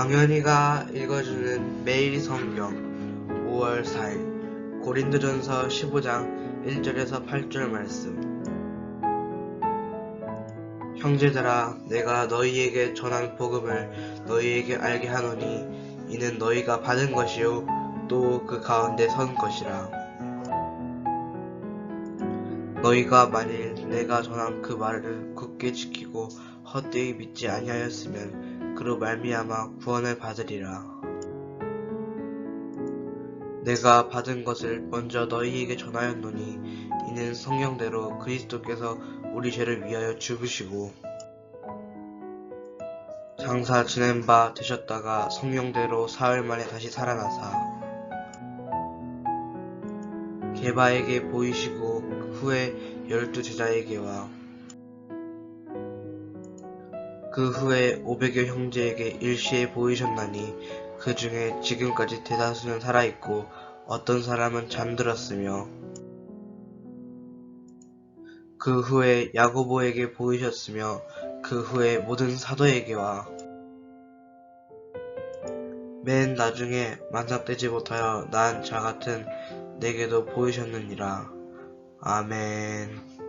강현이가 읽어주는 매일 성경 5월 4일 고린도전서 15장 1절에서 8절 말씀. 형제들아 내가 너희에게 전한 복음을 너희에게 알게 하노니 이는 너희가 받은 것이요 또 그 가운데 선 것이라. 너희가 만일 내가 전한 그 말을 굳게 지키고 헛되이 믿지 아니하였으면 그로 말미암아 구원을 받으리라. 내가 받은 것을 먼저 너희에게 전하였노니 이는 성경대로 그리스도께서 우리 죄를 위하여 죽으시고 장사 지낸 바 되셨다가 성령대로 사흘 만에 다시 살아나사 게바에게 보이시고 후에 열두 제자에게와 그 후에 500여 형제에게 일시에 보이셨나니 그 중에 지금까지 대다수는 살아있고 어떤 사람은 잠들었으며 그 후에 야고보에게 보이셨으며 그 후에 모든 사도에게와 맨 나중에 만삭되지 못하여 난 자 같은 내게도 보이셨느니라. 아멘.